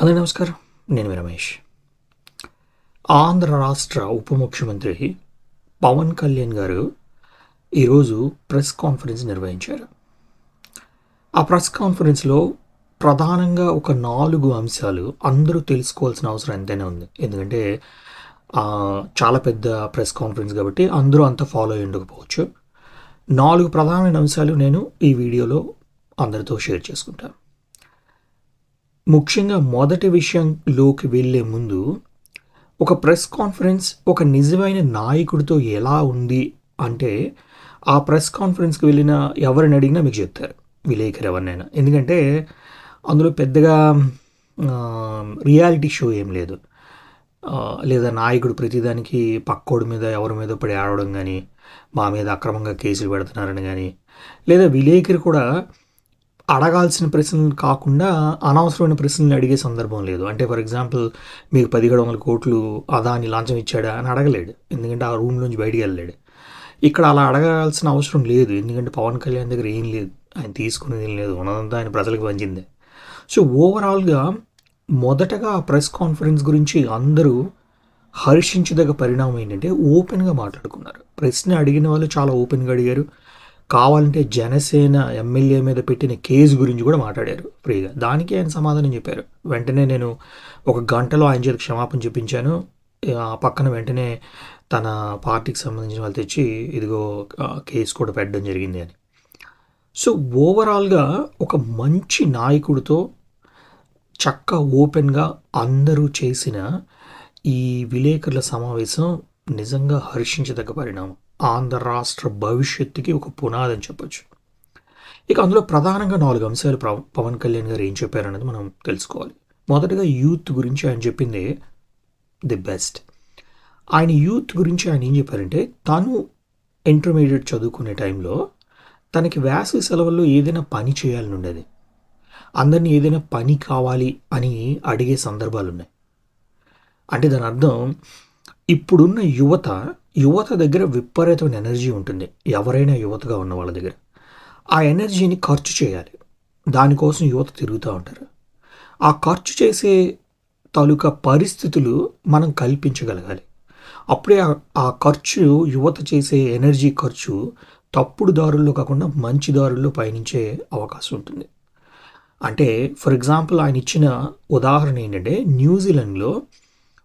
అందరి నమస్కారం. నేను మీ రమేష్. ఆంధ్ర రాష్ట్ర ఉప ముఖ్యమంత్రి పవన్ కళ్యాణ్ గారు ఈరోజు ప్రెస్ కాన్ఫరెన్స్ నిర్వహించారు. ఆ ప్రెస్ కాన్ఫరెన్స్లో ప్రధానంగా ఒక నాలుగు అంశాలు అందరూ తెలుసుకోవాల్సిన అవసరం ఎంతైనా ఉంది. ఎందుకంటే చాలా పెద్ద ప్రెస్ కాన్ఫరెన్స్ కాబట్టి అందరూ అంత ఫాలో అయ్యి ఉండకపోవచ్చు. నాలుగు ప్రధానమైన అంశాలు నేను ఈ వీడియోలో అందరితో షేర్ చేసుకుంటాను. ముఖ్యంగా మొదటి విషయంలోకి వెళ్ళే ముందు ఒక ప్రెస్ కాన్ఫరెన్స్ ఒక నిజమైన నాయకుడితో ఎలా ఉంది అంటే ఆ ప్రెస్ కాన్ఫరెన్స్కి వెళ్ళిన ఎవరిని అడిగినా మీకు చెప్తారు విలేకరు ఎవరినైనా. ఎందుకంటే అందులో పెద్దగా రియాలిటీ షో ఏం లేదు. లేదా నాయకుడు ప్రతిదానికి పక్కోడి మీద ఎవరి మీద పడి ఆడడం కానీ మా మీద అక్రమంగా కేసులు పెడుతున్నారని కానీ లేదా విలేకరు కూడా అడగాల్సిన ప్రశ్నలు కాకుండా అనవసరమైన ప్రశ్నలు అడిగే సందర్భం లేదు. అంటే ఫర్ ఎగ్జాంపుల్ మీకు పదిహేడు వందల కోట్లు అదాని లాంచం ఇచ్చాడా అని అడగలేడు. ఎందుకంటే ఆ రూమ్ నుంచి బయటికి వెళ్ళలేడు. ఇక్కడ అలా అడగాల్సిన అవసరం లేదు. ఎందుకంటే పవన్ కళ్యాణ్ దగ్గర ఏం లేదు. ఆయన తీసుకునేది ఏం లేదు. ఉన్నదంతా ఆయన ప్రజలకు పంచిందే. సో ఓవరాల్గా మొదటగా ప్రెస్ కాన్ఫరెన్స్ గురించి అందరూ హర్షించదగ్గ పరిణామం ఏంటంటే ఓపెన్గా మాట్లాడుకున్నారు. ప్రశ్న అడిగిన వాళ్ళు చాలా ఓపెన్గా అడిగారు. కావాలంటే జనసేన ఎమ్మెల్యే మీద పెట్టిన కేసు గురించి కూడా మాట్లాడారు ఫ్రీగా దానికి ఆయన సమాధానం చెప్పారు. వెంటనే నేను ఒక గంటలో ఆయన చేత క్షమాపణ చూపించాను. ఆ పక్కన వెంటనే తన పార్టీకి సంబంధించిన వాళ్ళు తెచ్చి ఇదిగో కేసు కూడా పెట్టడం జరిగింది అని. సో ఓవరాల్గా ఒక మంచి నాయకుడితో చక్క ఓపెన్గా అందరూ చేసిన ఈ విలేకరుల సమావేశం నిజంగా హర్షించదగ్గ పరిణామం. ఆంధ్ర రాష్ట్ర భవిష్యత్తుకి ఒక పునాది అని చెప్పొచ్చు. ఇక అందులో ప్రధానంగా నాలుగు అంశాలు పవన్ కళ్యాణ్ గారు ఏం చెప్పారనేది మనం తెలుసుకోవాలి. మొదటగా యూత్ గురించి ఆయన చెప్పింది ది బెస్ట్. ఆయన యూత్ గురించి ఆయన ఏం చెప్పారంటే తను ఇంటర్మీడియట్ చదువుకునే టైంలో తనకి వేసవి సెలవుల్లో ఏదైనా పని చేయాలని ఉండేది. అందరినీ ఏదైనా పని కావాలి అని అడిగే సందర్భాలు ఉన్నాయి అంటే దాని అర్థం ఇప్పుడున్న యువత యువత దగ్గర విపరీతమైన ఎనర్జీ ఉంటుంది. ఎవరైనా యువతగా ఉన్న వాళ్ళ దగ్గర. ఆ ఎనర్జీని ఖర్చు చేయాలి. దానికోసం యువత తిరుగుతూ ఉంటారు. ఆ ఖర్చు చేసే తాలూకా పరిస్థితులు మనం కల్పించగలగాలి. అప్పుడే ఆ- ఖర్చు యువత చేసే ఎనర్జీ ఖర్చు తప్పుడు దారుల్లో కాకుండా మంచి దారుల్లో పయనించే అవకాశం ఉంటుంది. అంటే ఫర్ ఎగ్జాంపుల్ ఆయన ఇచ్చిన ఉదాహరణ ఏంటంటే న్యూజిలాండ్లో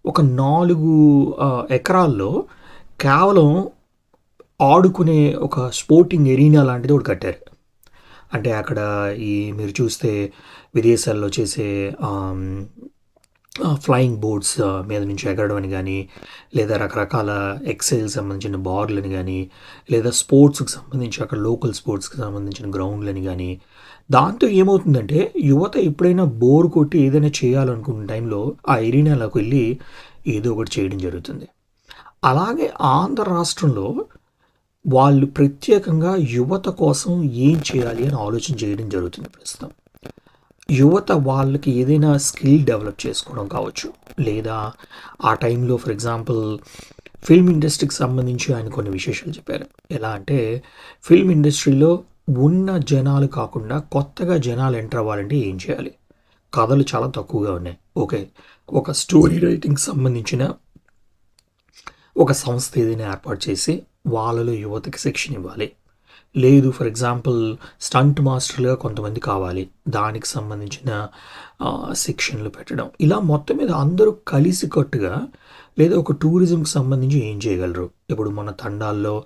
ఒక నాలుగు ఎకరాల్లో కేవలం ఆడుకునే ఒక స్పోర్టింగ్ ఎరీనా లాంటిది ఒకటి కట్టారు. అంటే అక్కడ ఈ మీరు చూస్తే విదేశాల్లో చేసే ఫ్లయింగ్ బోర్డ్స్ మీద నుంచి ఎగరడం అని కానీ లేదా రకరకాల ఎక్సైజ్ సంబంధించిన బార్లని కానీ లేదా స్పోర్ట్స్కి సంబంధించి అక్కడ లోకల్ స్పోర్ట్స్కి సంబంధించిన గ్రౌండ్లని కానీ దాంతో ఏమవుతుందంటే యువత ఎప్పుడైనా బోర్ కొట్టి ఏదైనా చేయాలనుకున్న టైంలో ఆ ఎరీనాలోకి వెళ్ళి ఏదో ఒకటి చేయడం జరుగుతుంది. అలాగే ఆంధ్ర రాష్ట్రంలో వాళ్ళు ప్రత్యేకంగా యువత కోసం ఏం చేయాలి అని ఆలోచన చేయడం జరుగుతుంది ప్రస్తుతం. యువత వాళ్ళకి ఏదైనా స్కిల్ డెవలప్ చేసుకోవడం కావచ్చు. లేదా ఆ టైంలో ఫర్ ఎగ్జాంపుల్ ఫిల్మ్ ఇండస్ట్రీకి సంబంధించి ఆయన కొన్ని విశేషాలు చెప్పారు. ఎలా అంటే ఫిల్మ్ ఇండస్ట్రీలో ఉన్న జనాలు కాకుండా కొత్తగా జనాలు ఎంటర్ అవ్వాలంటే ఏం చేయాలి? కథలు చాలా తక్కువగా ఉన్నాయి. ఓకే ఒక స్టోరీ రైటింగ్ సంబంధించిన ఒక సంస్థ ఏదైనా ఏర్పాటు చేసి వాళ్ళలో యువతకి శిక్షణ ఇవ్వాలి. లేదు ఫర్ ఎగ్జాంపుల్ స్టంట్ మాస్టర్లుగా కొంతమంది కావాలి. దానికి సంబంధించిన శిక్షణలు పెట్టడం. ఇలా మొత్తం మీద అందరూ కలిసి కట్టుగా లేదా ఒక టూరిజంకి సంబంధించి ఏం చేయగలరు? ఇప్పుడు మన తండాల్లో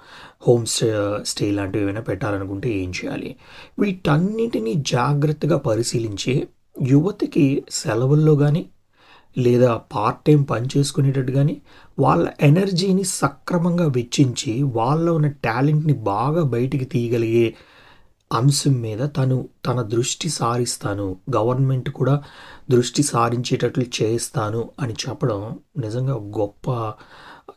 హోమ్ స్టే స్టే లాంటివి ఏమైనా పెట్టాలనుకుంటే ఏం చేయాలి? వీటన్నిటినీ జాగ్రత్తగా పరిశీలించి యువతకి సెలవుల్లో కానీ లేదా పార్ట్ టైం పని చేసుకునేటట్టు కానీ వాళ్ళ ఎనర్జీని సక్రమంగా వెచ్చించి వాళ్ళ ఉన్న టాలెంట్ని బాగా బయటికి తీయగలిగే అంశం మీద తను తన దృష్టి సారిస్తాను. గవర్నమెంట్ కూడా దృష్టి సారించేటట్లు చేస్తాను అని చెప్పడం నిజంగా గొప్ప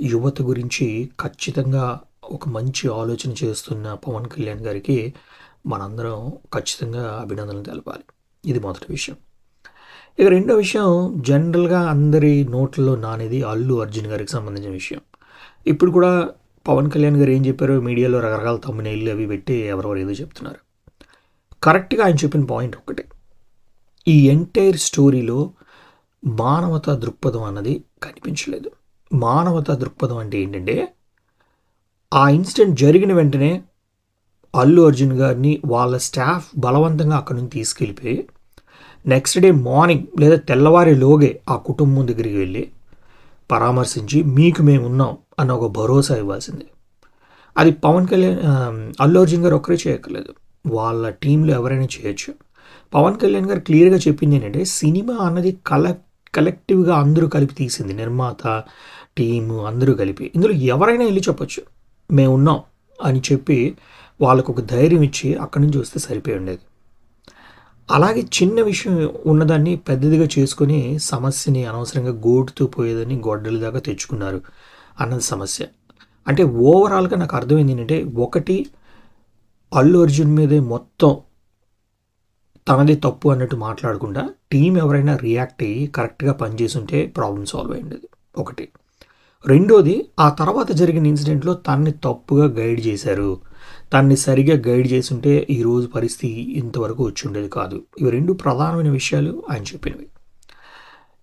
యువత గురించి ఖచ్చితంగా ఒక మంచి ఆలోచన చేస్తున్న పవన్ కళ్యాణ్ గారికి మనందరం ఖచ్చితంగా అభినందనలు తెలపాలి. ఇది మొదటి విషయం. ఇక రెండో విషయం జనరల్గా అందరి నోట్లలో నానేది అల్లు అర్జున్ గారికి సంబంధించిన విషయం. ఇప్పుడు కూడా పవన్ కళ్యాణ్ గారు ఏం చెప్పారో మీడియాలో రకరకాల తమ్మునేళ్ళు అవి పెట్టి ఎవరెవరు ఏదో చెప్తున్నారు. కరెక్ట్గా ఆయన చెప్పిన పాయింట్ ఒకటే ఈ ఎంటైర్ స్టోరీలో మానవతా దృక్పథం అన్నది కనిపించలేదు. మానవతా దృక్పథం అంటే ఏంటంటే ఆ ఇన్సిడెంట్ జరిగిన వెంటనే అల్లు అర్జున్ గారిని వాళ్ళ స్టాఫ్ బలవంతంగా అక్కడి నుంచి తీసుకెళ్ళిపోయి నెక్స్ట్ డే మార్నింగ్ లేదా తెల్లవారి లోగే ఆ కుటుంబం దగ్గరికి వెళ్ళి పరామర్శించి మీకు మేము ఉన్నాం అన్న ఒక భరోసా ఇవ్వాల్సిందే. అది పవన్ కళ్యాణ్ అల్లు అర్జున్ గారు ఒక్కరే చేయక్కర్లేదు. వాళ్ళ టీంలో ఎవరైనా చేయొచ్చు. పవన్ కళ్యాణ్ గారు క్లియర్గా చెప్పింది ఏంటంటే సినిమా అన్నది కల కలెక్టివ్గా అందరూ కలిపి తీసింది. నిర్మాత టీము అందరూ కలిపి. ఇందులో ఎవరైనా వెళ్ళి చెప్పొచ్చు. మేము ఉన్నాం అని చెప్పి వాళ్ళకు ఒక ధైర్యం ఇచ్చి అక్కడి నుంచి వస్తే సరిపోయి ఉండేది. అలాగే చిన్న విషయం ఉన్నదాన్ని పెద్దదిగా చేసుకొని సమస్యని అనవసరంగా గోటుతూ పోయేదని గొడ్డల దాకా తెచ్చుకున్నారు అన్నది సమస్య. అంటే ఓవరాల్గా నాకు అర్థమైంది ఏంటంటే ఒకటి అల్లు అర్జున్ మీదే మొత్తం తనది తప్పు అన్నట్టు మాట్లాడకుండా టీం ఎవరైనా రియాక్ట్ అయ్యి కరెక్ట్గా పనిచేసి ఉంటే ప్రాబ్లం సాల్వ్ అయ్యింది ఒకటి. రెండోది ఆ తర్వాత జరిగిన ఇన్సిడెంట్లో తనని తప్పుగా గైడ్ చేశారు. తనని సరిగా గైడ్ చేస్తుంటే ఈరోజు పరిస్థితి ఇంతవరకు వచ్చి ఉండేది కాదు. ఇవి రెండు ప్రధానమైన విషయాలు ఆయన చెప్పినవి.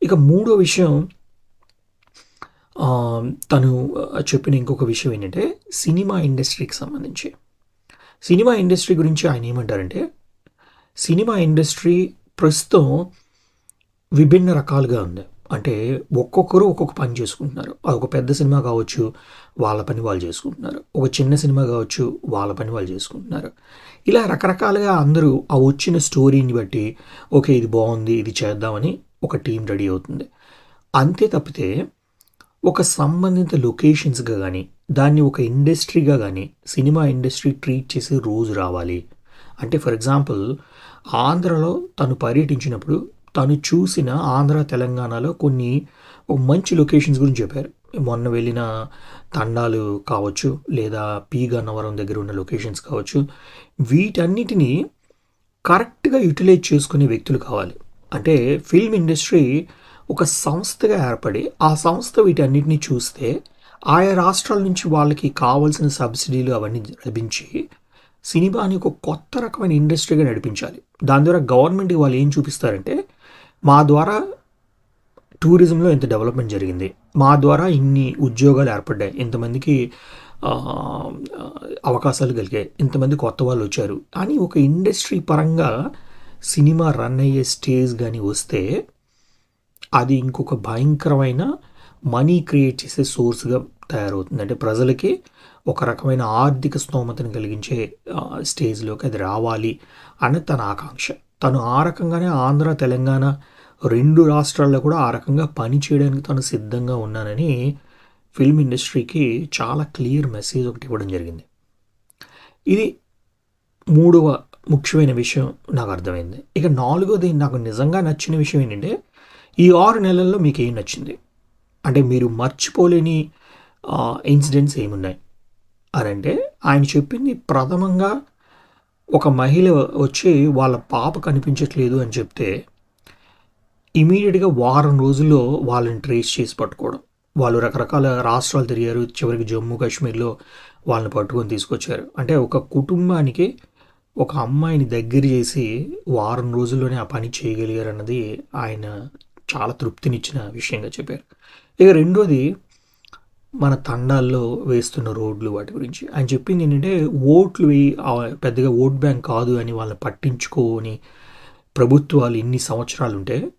ఇక మూడో విషయం తను చెప్పిన ఇంకొక విషయం ఏంటంటే సినిమా ఇండస్ట్రీకి సంబంధించి. సినిమా ఇండస్ట్రీ గురించి ఆయన ఏమంటారంటే సినిమా ఇండస్ట్రీ ప్రస్తుతం విభిన్న రకాలుగా ఉంది. అంటే ఒక్కొక్కరు ఒక్కొక్క పని చేసుకుంటున్నారు. అది ఒక పెద్ద సినిమా కావచ్చు వాళ్ళ పని వాళ్ళు చేసుకుంటున్నారు. ఒక చిన్న సినిమా కావచ్చు వాళ్ళ పని వాళ్ళు చేసుకుంటున్నారు. ఇలా రకరకాలుగా అందరూ ఆ వచ్చిన స్టోరీని బట్టి ఓకే ఇది బాగుంది ఇది చేద్దామని ఒక టీం రెడీ అవుతుంది. అంతే తప్పితే ఒక సంబంధిత లొకేషన్స్గా కానీ దాన్ని ఒక ఇండస్ట్రీగా కానీ సినిమా ఇండస్ట్రీ ట్రీట్ చేసే రోజు రావాలి. అంటే ఫర్ ఎగ్జాంపుల్ ఆంధ్రలో తను పర్యటించినప్పుడు తను చూసిన ఆంధ్ర తెలంగాణలో కొన్ని మంచి లొకేషన్స్ గురించి చెప్పారు. మొన్న వెళ్ళిన తండాలు కావచ్చు లేదా పీ గన్నవరం దగ్గర ఉన్న లొకేషన్స్ కావచ్చు వీటన్నిటినీ కరెక్ట్గా యూటిలైజ్ చేసుకునే వ్యక్తులు కావాలి. అంటే ఫిల్మ్ ఇండస్ట్రీ ఒక సంస్థగా ఏర్పడి ఆ సంస్థ వీటన్నిటిని చూస్తే ఆయా రాష్ట్రాల నుంచి వాళ్ళకి కావాల్సిన సబ్సిడీలు అవన్నీ లభించి సినిమాని ఒక కొత్త రకమైన ఇండస్ట్రీగా నడిపించాలి. దాని ద్వారా గవర్నమెంట్కి వాళ్ళు ఏం చూపిస్తారంటే మా ద్వారా టూరిజంలో ఇంత డెవలప్మెంట్ జరిగింది. మా ద్వారా ఇన్ని ఉద్యోగాలు ఏర్పడ్డాయి. ఇంతమందికి అవకాశాలు కలిగాయి. ఇంతమంది కొత్త వాళ్ళు వచ్చారు. అని ఒక ఇండస్ట్రీ పరంగా సినిమా రన్ అయ్యే స్టేజ్ కానీ వస్తే అది ఇంకొక భయంకరమైన మనీ క్రియేట్ చేసే సోర్స్గా తయారవుతుంది. అంటే ప్రజలకి ఒక రకమైన ఆర్థిక స్తోమతను కలిగించే స్టేజ్లోకి అది రావాలి అనే తన ఆకాంక్ష. తను ఆ రకంగానే ఆంధ్ర తెలంగాణ రెండు రాష్ట్రాల్లో కూడా ఆ రకంగా పని చేయడానికి తను సిద్ధంగా ఉన్నానని ఫిల్మ్ ఇండస్ట్రీకి చాలా క్లియర్ మెసేజ్ ఒకటి ఇవ్వడం జరిగింది. ఇది మూడవ ముఖ్యమైన విషయం నాకు అర్థమైంది. ఇక నాలుగోది నాకు నిజంగా నచ్చిన విషయం ఏంటంటే ఈ ఆరు నెలల్లో మీకు ఏం నచ్చింది? అంటే మీరు మర్చిపోలేని ఇన్సిడెంట్స్ ఏమున్నాయి? అని అంటే ఆయన చెప్పింది ప్రథమంగా ఒక మహిళ వచ్చి వాళ్ళ పాప కనిపించట్లేదు అని చెప్తే ఇమీడియట్గా వారం రోజుల్లో వాళ్ళని ట్రేస్ చేసి పట్టుకోవడం. వాళ్ళు రకరకాల రాష్ట్రాలు తిరిగారు. చివరికి జమ్మూ కాశ్మీర్లో వాళ్ళని పట్టుకొని తీసుకొచ్చారు. అంటే ఒక కుటుంబానికి ఒక అమ్మాయిని దగ్గర చేసి వారం రోజుల్లోనే ఆ పని చేయగలిగారు అన్నది ఆయన చాలా తృప్తినిచ్చిన విషయంగా చెప్పారు. ఇక రెండోది మన తండాల్లో వేస్తున్న రోడ్లు వాటి గురించి. ఆయన చెప్పింది ఏంటంటే ఓట్లు పెద్దగా ఓట్ బ్యాంక్ కాదు అని వాళ్ళని పట్టించుకోని ప్రభుత్వాలు ఇన్ని సంవత్సరాలు ఉంటే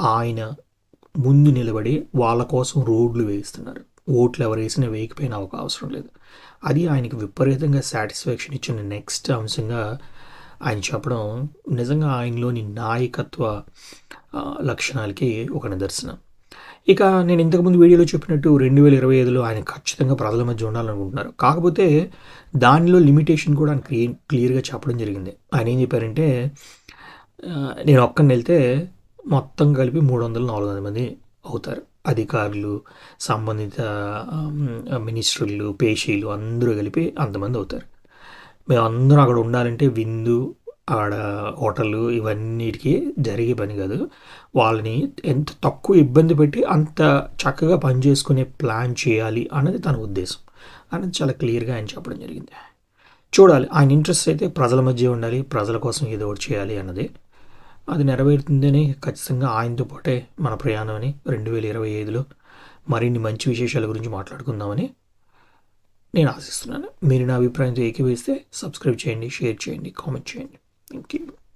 ఆయన ముందు నిలబడి వాళ్ళ కోసం రోడ్లు వేయిస్తున్నారు. ఓట్లు ఎవరు వేసినా వేయకపోయినా ఒక అవసరం లేదు. అది ఆయనకి విపరీతంగా సాటిస్ఫాక్షన్ ఇచ్చిన నెక్స్ట్ అంశంగా ఆయన చెప్పడం నిజంగా ఆయనలోని నాయకత్వ లక్షణాలకి ఒక నిదర్శనం. ఇక నేను ఇంతకుముందు వీడియోలో చెప్పినట్టు రెండు వేల ఇరవై ఐదులో ఆయన ఖచ్చితంగా ప్రజల మధ్య ఉండాలనుకుంటున్నారు. కాకపోతే దానిలో లిమిటేషన్ కూడా ఆయన క్లియర్ క్లియర్గా చెప్పడం జరిగింది. ఆయన ఏం చెప్పారంటే నేను ఒక్కడిని వెళ్తే మొత్తం కలిపి మూడు వందలు నాలుగు వందల మంది అవుతారు. అధికారులు సంబంధిత మినిస్టర్లు పేషీలు అందరూ కలిపి అంతమంది అవుతారు. మేము అందరం అక్కడ ఉండాలంటే విందు ఆడ హోటళ్ళు ఇవన్నిటికీ జరిగే పని కాదు. వాళ్ళని ఎంత తక్కువ ఇబ్బంది పెట్టి అంత చక్కగా పని చేసుకునే ప్లాన్ చేయాలి అన్నది తన ఉద్దేశం. అనేది చాలా క్లియర్గా ఆయన చెప్పడం జరిగింది. చూడాలి ఆయన ఇంట్రెస్ట్ అయితే ప్రజల మధ్య ఉండాలి ప్రజల కోసం ఏదో ఒకటి చేయాలి అన్నది. అది నెరవేరుతుందని ఖచ్చితంగా ఆయనతో పాటే మన ప్రయాణం అని రెండు వేల ఇరవై ఐదులో మరిన్ని మంచి విశేషాల గురించి మాట్లాడుకుందామని నేను ఆశిస్తున్నాను. మీరు నా అభిప్రాయంతో ఏకీవేస్తే సబ్స్క్రైబ్ చేయండి షేర్ చేయండి కామెంట్ చేయండి. Thank.